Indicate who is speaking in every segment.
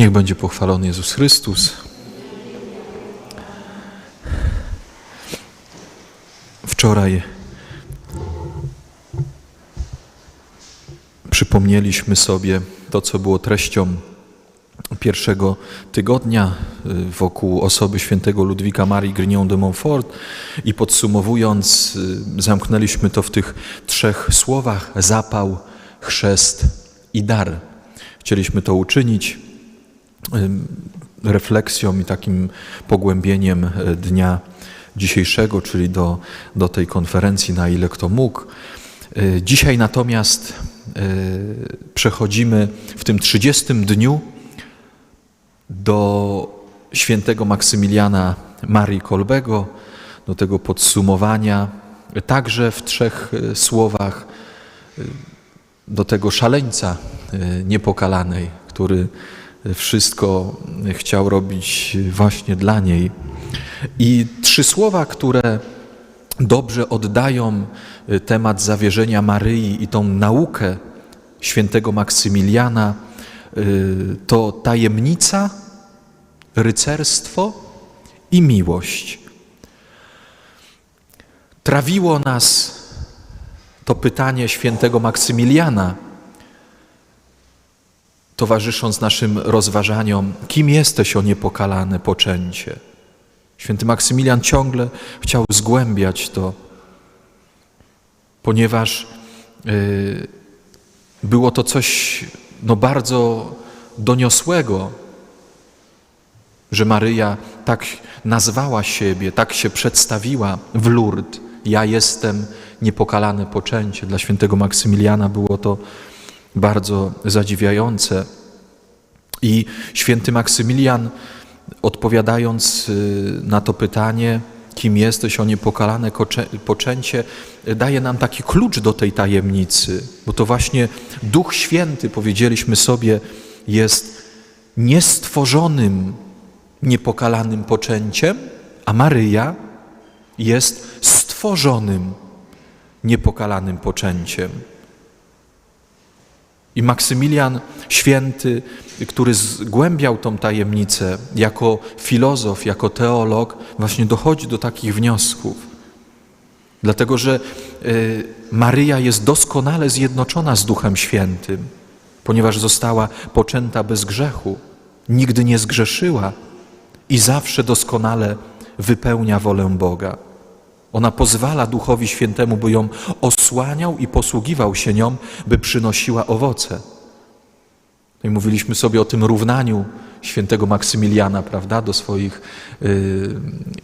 Speaker 1: Niech będzie pochwalony Jezus Chrystus. Wczoraj przypomnieliśmy sobie to, co było treścią pierwszego tygodnia y, wokół osoby świętego Ludwika Marii Grignon de Montfort i podsumowując, y, zamknęliśmy to w tych trzech słowach: zapał, chrzest i dar. Chcieliśmy to uczynić refleksją i takim pogłębieniem dnia dzisiejszego, czyli do, do tej konferencji, na ile kto mógł. Dzisiaj natomiast przechodzimy w tym 30 dniu do świętego Maksymiliana Marii Kolbego, do tego podsumowania, także w trzech e, słowach, e, do tego szaleńca e, niepokalanej, który wszystko chciał robić właśnie dla niej. I trzy słowa, które dobrze oddają temat zawierzenia Maryi i tą naukę świętego Maksymiliana, to tajemnica, rycerstwo i miłość. Trawiło nas to pytanie świętego Maksymiliana, towarzysząc naszym rozważaniom, kim jesteś o niepokalane poczęcie. Święty Maksymilian ciągle chciał zgłębiać to, ponieważ y, było to coś no, bardzo doniosłego, że Maryja tak nazwała siebie, tak się przedstawiła w Lourdes. Ja jestem niepokalane poczęcie. Dla świętego Maksymiliana było to bardzo zadziwiające. I święty Maksymilian, odpowiadając y, na to pytanie, kim jesteś o niepokalane poczęcie, daje nam taki klucz do tej tajemnicy, bo to właśnie Duch Święty, powiedzieliśmy sobie, jest niestworzonym niepokalanym poczęciem, a Maryja jest stworzonym niepokalanym poczęciem. I Maksymilian Święty, który zgłębiał tą tajemnicę jako filozof, jako teolog, właśnie dochodzi do takich wniosków. Dlatego, że y, Maryja jest doskonale zjednoczona z Duchem Świętym, ponieważ została poczęta bez grzechu, nigdy nie zgrzeszyła, i zawsze doskonale wypełnia wolę Boga. Ona pozwala Duchowi Świętemu, by ją osłaniał i posługiwał się nią, by przynosiła owoce. No i mówiliśmy sobie o tym równaniu świętego Maksymiliana, prawda, do swoich yy,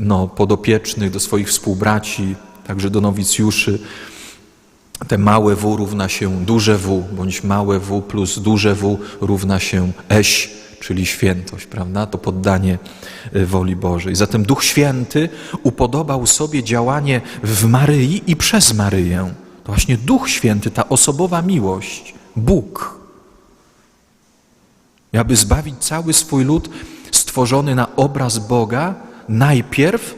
Speaker 1: no, podopiecznych, do swoich współbraci, także do nowicjuszy. Te małe W równa się duże W, bądź małe W plus duże W równa się eś czyli świętość, prawda? To poddanie y, woli Bożej. Zatem Duch Święty upodobał sobie działanie w Maryi i przez Maryję. To właśnie Duch Święty, ta osobowa miłość, Bóg, aby zbawić cały swój lud stworzony na obraz Boga, najpierw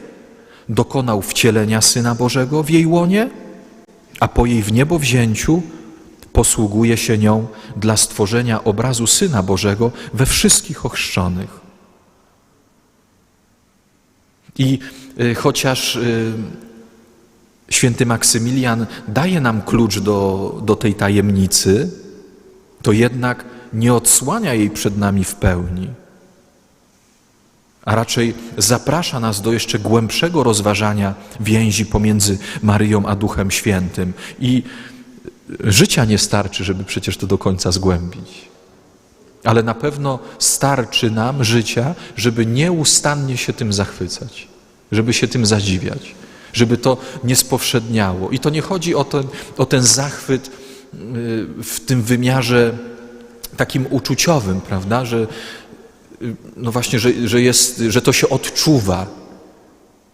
Speaker 1: dokonał wcielenia Syna Bożego w jej łonie, a po jej w niebo wzięciu posługuje się nią dla stworzenia obrazu Syna Bożego we wszystkich ochrzczonych. I y, chociaż y, święty Maksymilian daje nam klucz do, do tej tajemnicy, to jednak nie odsłania jej przed nami w pełni, a raczej zaprasza nas do jeszcze głębszego rozważania więzi pomiędzy Maryją a Duchem Świętym. I Życia nie starczy, żeby przecież to do końca zgłębić. Ale na pewno starczy nam życia, żeby nieustannie się tym zachwycać, żeby się tym zadziwiać, żeby to nie spowszedniało. I to nie chodzi o ten, o ten zachwyt y, w tym wymiarze takim uczuciowym, prawda, że y, no właśnie, że, że, jest, że to się odczuwa,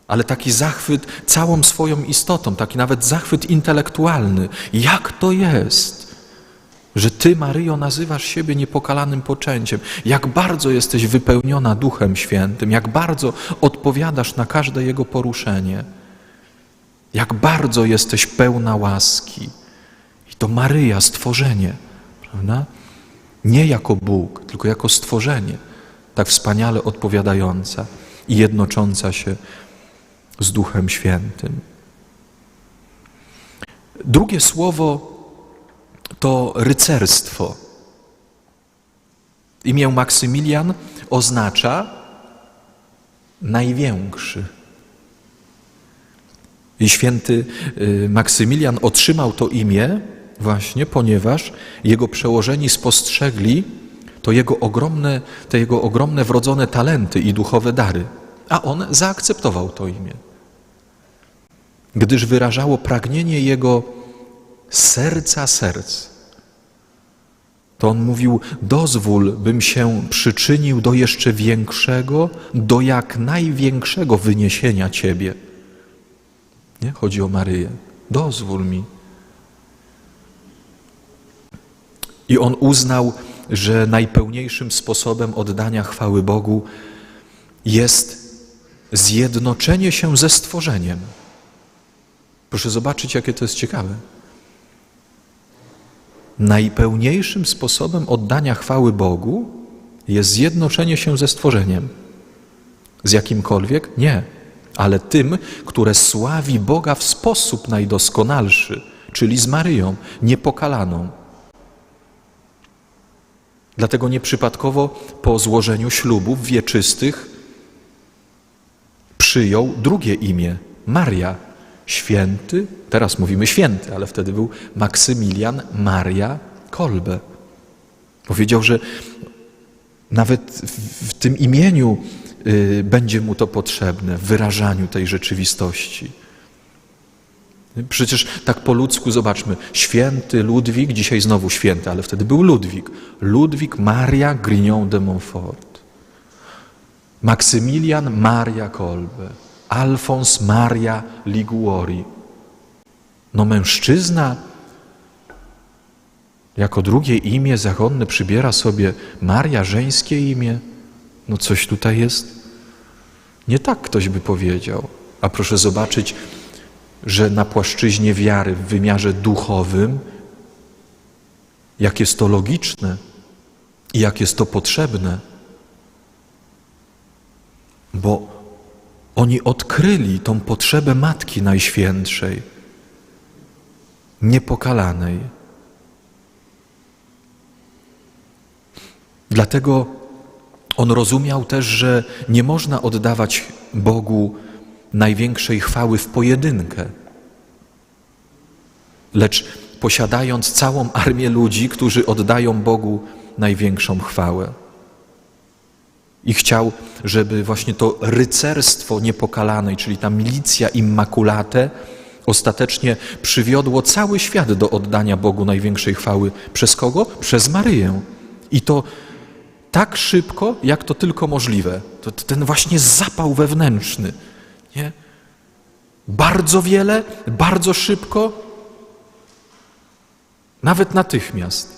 Speaker 1: ale taki zachwyt całą swoją istotą, taki nawet zachwyt intelektualny. Jak to jest, że Ty, Maryjo, nazywasz siebie niepokalanym poczęciem? Jak bardzo jesteś wypełniona Duchem Świętym, jak bardzo odpowiadasz na każde Jego poruszenie, jak bardzo jesteś pełna łaski. I to Maryja, stworzenie, prawda? Nie jako Bóg, tylko jako stworzenie tak wspaniale odpowiadająca i jednocząca się z Duchem Świętym. Drugie słowo to rycerstwo. Imię Maksymilian oznacza największy. I święty y, Maksymilian otrzymał to imię właśnie, ponieważ jego przełożeni spostrzegli to jego ogromne, te jego ogromne wrodzone talenty i duchowe dary, a on zaakceptował to imię. Gdyż wyrażało pragnienie jego serca serc. To on mówił: Dozwól, bym się przyczynił do jeszcze większego, do jak największego wyniesienia Ciebie. Nie? Chodzi o Maryję. Dozwól mi. I on uznał, że najpełniejszym sposobem oddania chwały Bogu jest zjednoczenie się ze stworzeniem. Proszę zobaczyć, jakie to jest ciekawe. Najpełniejszym sposobem oddania chwały Bogu jest zjednoczenie się ze stworzeniem. Z jakimkolwiek? Nie, ale tym, które sławi Boga w sposób najdoskonalszy, czyli z Maryją, niepokalaną. Dlatego nieprzypadkowo po złożeniu ślubów wieczystych przyjął drugie imię Maria, święty, teraz mówimy święty, ale wtedy był Maksymilian Maria Kolbe. Powiedział, że nawet w, tym imieniu y, będzie mu to potrzebne, w wyrażaniu tej rzeczywistości. Przecież tak po ludzku zobaczmy, święty Ludwik, dzisiaj znowu święty, ale wtedy był Ludwik. Ludwik Maria Grignon de Montfort. Maksymilian Maria Kolbe. Alfons Maria Liguori. No mężczyzna jako drugie imię zakonne przybiera sobie Maria, żeńskie imię. No coś tutaj jest. Nie tak ktoś by powiedział. A proszę zobaczyć, że na płaszczyźnie wiary w wymiarze duchowym, jak jest to logiczne i jak jest to potrzebne. Bo oni odkryli tą potrzebę Matki Najświętszej, niepokalanej. Dlatego on rozumiał też, że nie można oddawać Bogu największej chwały w pojedynkę, lecz posiadając całą armię ludzi, którzy oddają Bogu największą chwałę. I chciał, żeby właśnie to rycerstwo niepokalanej, czyli ta milicja immaculate, ostatecznie przywiodło cały świat do oddania Bogu największej chwały. Przez kogo? Przez Maryję. I to tak szybko, jak to tylko możliwe. To ten właśnie zapał wewnętrzny. Nie? Bardzo wiele, bardzo szybko, nawet natychmiast.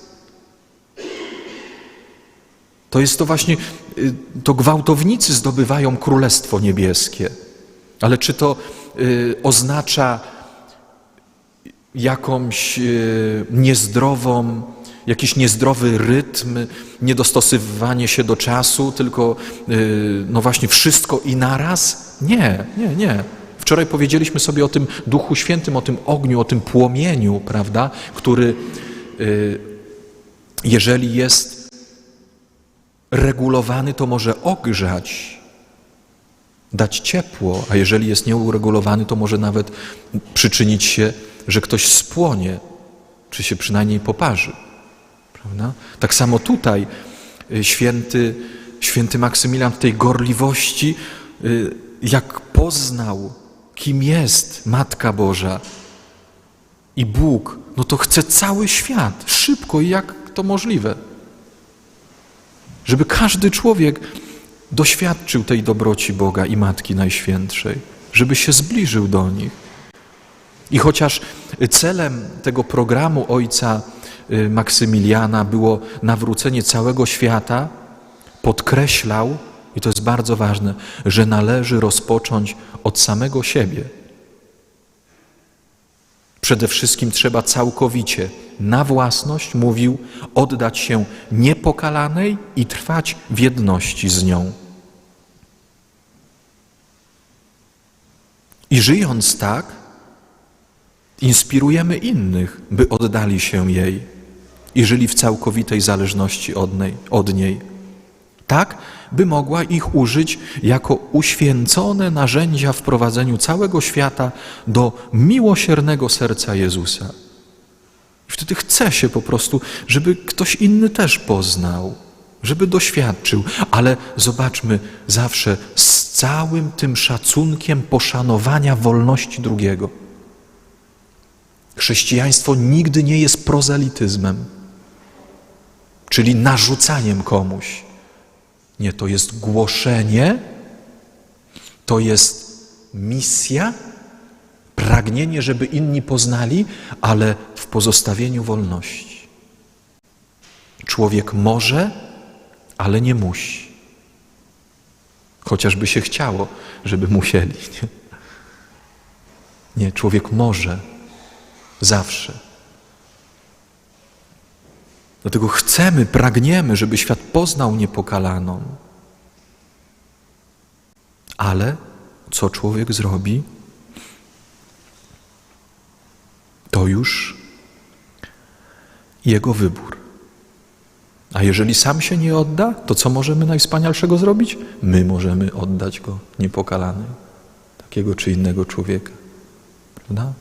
Speaker 1: To jest to właśnie, y, to gwałtownicy zdobywają Królestwo Niebieskie. Ale czy to y, oznacza jakąś y, niezdrową, jakiś niezdrowy rytm, niedostosowywanie się do czasu, tylko no właśnie wszystko i naraz? Nie, nie, nie. Wczoraj powiedzieliśmy sobie o tym Duchu Świętym, o tym ogniu, o tym płomieniu, prawda, który jeżeli jest regulowany, to może ogrzać, dać ciepło, a jeżeli jest nieuregulowany, to może nawet przyczynić się, że ktoś spłonie, czy się przynajmniej poparzy. Prawda? Tak samo tutaj y, święty, święty Maksymilian w tej gorliwości, y, jak poznał, kim jest Matka Boża i Bóg, no to chce cały świat, szybko i jak to możliwe żeby każdy człowiek doświadczył tej dobroci Boga i Matki Najświętszej, żeby się zbliżył do nich. I chociaż celem tego programu ojca y, Maksymiliana było nawrócenie całego świata, podkreślał, i to jest bardzo ważne, że należy rozpocząć od samego siebie. Przede wszystkim trzeba całkowicie na własność, mówił, oddać się niepokalanej i trwać w jedności z nią. I żyjąc tak, inspirujemy innych, by oddali się jej i żyli w całkowitej zależności od niej. Od niej. Tak, by mogła ich użyć jako uświęcone narzędzia w prowadzeniu całego świata do miłosiernego serca Jezusa. Wtedy chce się po prostu, żeby ktoś inny też poznał, żeby doświadczył, ale zobaczmy zawsze z całym tym szacunkiem poszanowania wolności drugiego. Chrześcijaństwo nigdy nie jest prozelityzmem, czyli narzucaniem komuś. Nie, to jest głoszenie, to jest misja, pragnienie, żeby inni poznali, ale w pozostawieniu wolności. Człowiek może, ale nie musi. Chociażby się chciało, żeby musieli. Nie, nie człowiek może zawsze. Dlatego chcemy, pragniemy, żeby świat poznał niepokalaną. Ale co człowiek zrobi? To już jego wybór. A jeżeli sam się nie odda, to co możemy najwspanialszego zrobić? My możemy oddać go niepokalany, takiego czy innego człowieka. Prawda?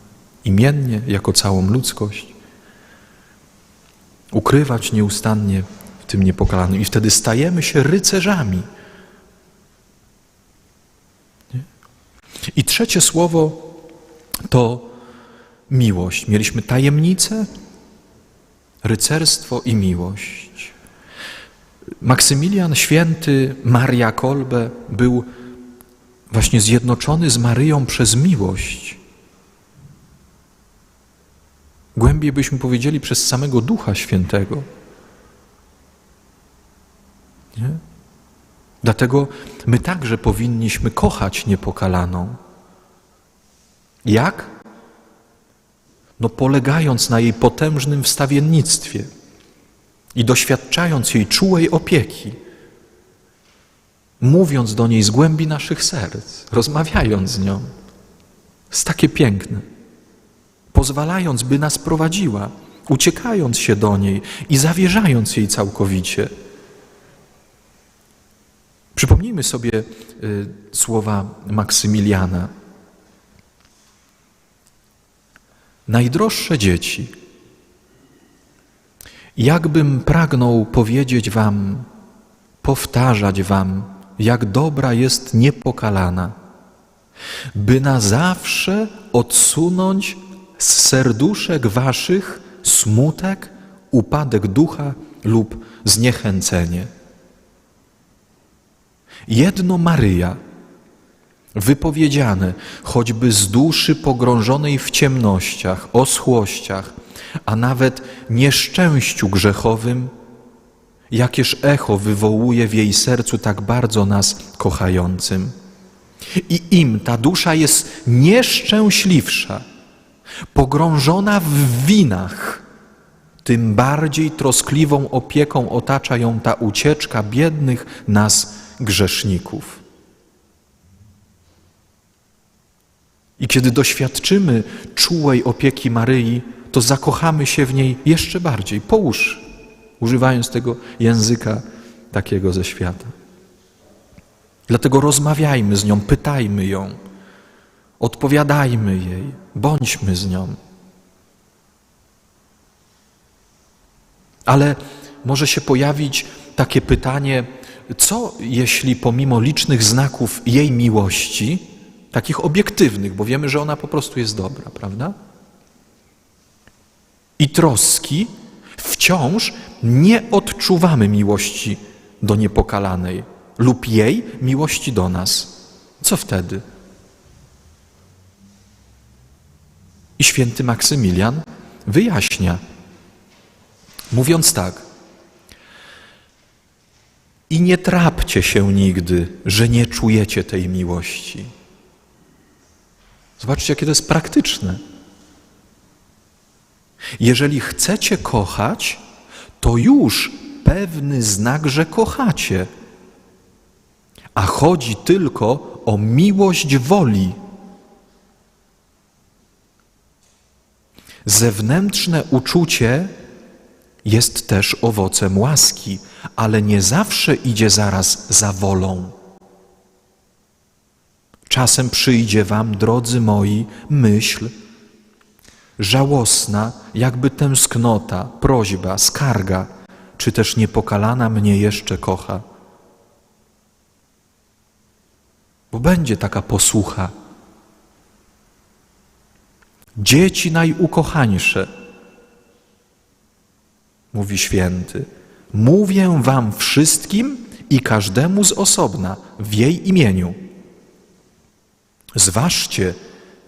Speaker 1: Imiennie, jako całą ludzkość. Ukrywać nieustannie w tym niepokalanym. I wtedy stajemy się rycerzami. Nie? I trzecie słowo to miłość. Mieliśmy tajemnicę, rycerstwo i miłość. Maksymilian Święty, Maria Kolbe był właśnie zjednoczony z Maryją przez miłość. Głębiej byśmy powiedzieli przez samego Ducha Świętego. Nie? Dlatego my także powinniśmy kochać niepokalaną. Jak? No polegając na jej potężnym wstawiennictwie i doświadczając jej czułej opieki, mówiąc do niej z głębi naszych serc, rozmawiając z nią. Jest takie piękne. Pozwalając, by nas prowadziła, uciekając się do niej i zawierzając jej całkowicie. Przypomnijmy sobie y, słowa Maksymiliana. Najdroższe dzieci, jakbym pragnął powiedzieć Wam, powtarzać Wam, jak dobra jest niepokalana, by na zawsze odsunąć z serduszek Waszych smutek, upadek ducha lub zniechęcenie. Jedno Maryja, wypowiedziane choćby z duszy pogrążonej w ciemnościach, oschłościach, a nawet nieszczęściu grzechowym, jakież echo wywołuje w jej sercu tak bardzo nas kochającym. I im ta dusza jest nieszczęśliwsza, pogrążona w winach, tym bardziej troskliwą opieką otacza ją ta ucieczka biednych nas grzeszników. I kiedy doświadczymy czułej opieki Maryi, to zakochamy się w niej jeszcze bardziej, po uszy, używając tego języka takiego ze świata. Dlatego rozmawiajmy z nią, pytajmy ją, odpowiadajmy jej, bądźmy z nią. Ale może się pojawić takie pytanie, co jeśli pomimo licznych znaków jej miłości, takich obiektywnych, bo wiemy, że ona po prostu jest dobra, prawda? I troski, wciąż nie odczuwamy miłości do niepokalanej lub jej miłości do nas. Co wtedy? I święty Maksymilian wyjaśnia, mówiąc tak: I nie trapcie się nigdy, że nie czujecie tej miłości. Zobaczcie, jakie to jest praktyczne. Jeżeli chcecie kochać, to już pewny znak, że kochacie. A chodzi tylko o miłość woli. Zewnętrzne uczucie jest też owocem łaski, ale nie zawsze idzie zaraz za wolą. Czasem przyjdzie wam, drodzy moi, myśl żałosna, jakby tęsknota, prośba, skarga, czy też niepokalana mnie jeszcze kocha. Bo będzie taka posłucha. Dzieci najukochańsze, mówi święty, mówię wam wszystkim i każdemu z osobna w jej imieniu. Zważcie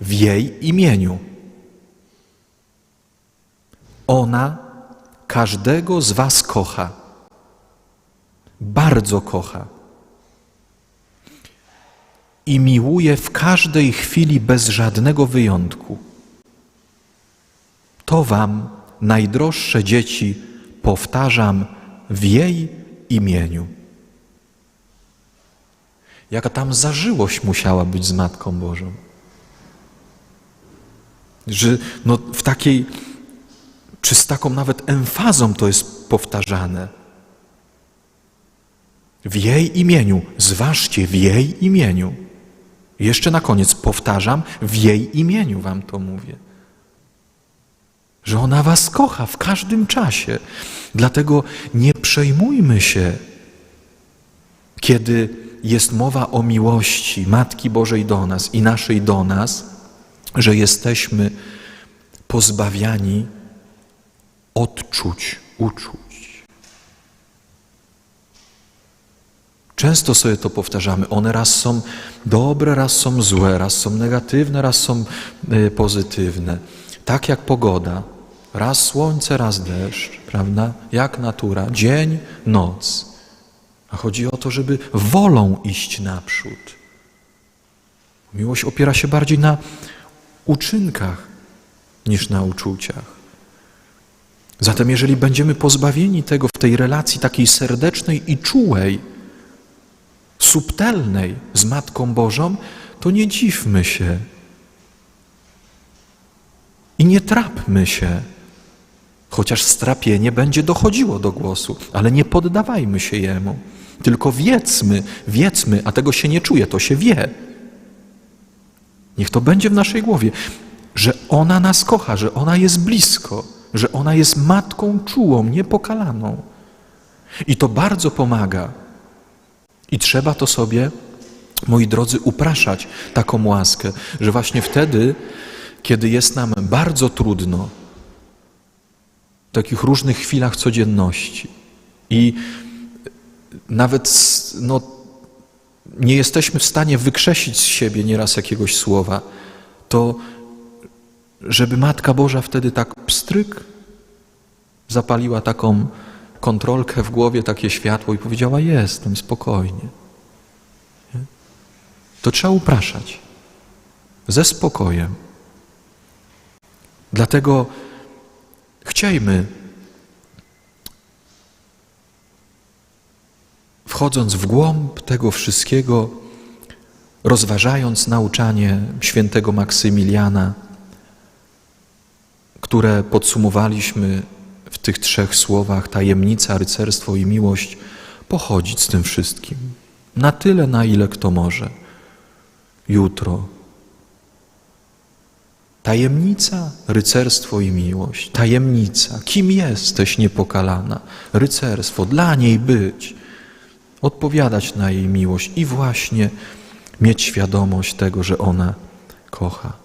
Speaker 1: w jej imieniu. Ona każdego z Was kocha. Bardzo kocha. I miłuje w każdej chwili bez żadnego wyjątku. To Wam, najdroższe dzieci, powtarzam w jej imieniu. Jaka tam zażyłość musiała być z Matką Bożą. Że no, w takiej, czy z taką nawet emfazą to jest powtarzane. W jej imieniu, zważcie, w jej imieniu. Jeszcze na koniec powtarzam, w jej imieniu wam to mówię. Że ona was kocha w każdym czasie. Dlatego nie przejmujmy się, kiedy jest mowa o miłości Matki Bożej do nas i naszej do nas, że jesteśmy pozbawiani odczuć, uczuć. Często sobie to powtarzamy. One raz są dobre, raz są złe, raz są negatywne, raz są y, pozytywne. Tak jak pogoda. Raz słońce, raz deszcz, prawda? Jak natura. Dzień, noc. A chodzi o to, żeby wolą iść naprzód. Miłość opiera się bardziej na uczynkach niż na uczuciach. Zatem, jeżeli będziemy pozbawieni tego w tej relacji takiej serdecznej i czułej, subtelnej z Matką Bożą, to nie dziwmy się i nie trapmy się, chociaż strapienie będzie dochodziło do głosu, ale nie poddawajmy się jemu. Tylko wiedzmy, wiedzmy, a tego się nie czuje, to się wie. Niech to będzie w naszej głowie, że ona nas kocha, że ona jest blisko, że ona jest matką czułą, niepokalaną. I to bardzo pomaga. I trzeba to sobie, moi drodzy, upraszać taką łaskę, że właśnie wtedy, kiedy jest nam bardzo trudno, takich różnych chwilach codzienności i nawet no, nie jesteśmy w stanie wykrzesić z siebie nieraz jakiegoś słowa, to żeby Matka Boża wtedy tak pstryk zapaliła taką kontrolkę w głowie, takie światło i powiedziała: Jestem spokojnie. Nie? To trzeba upraszać ze spokojem. Dlatego chciejmy wchodząc w głąb tego wszystkiego, rozważając nauczanie świętego Maksymiliana, które podsumowaliśmy w tych trzech słowach tajemnica, rycerstwo i miłość, pochodzić z tym wszystkim. Na tyle, na ile kto może. Jutro. Tajemnica, rycerstwo i miłość. Tajemnica. Kim jesteś niepokalana? Rycerstwo. Dla niej być odpowiadać na jej miłość i właśnie mieć świadomość tego, że ona kocha.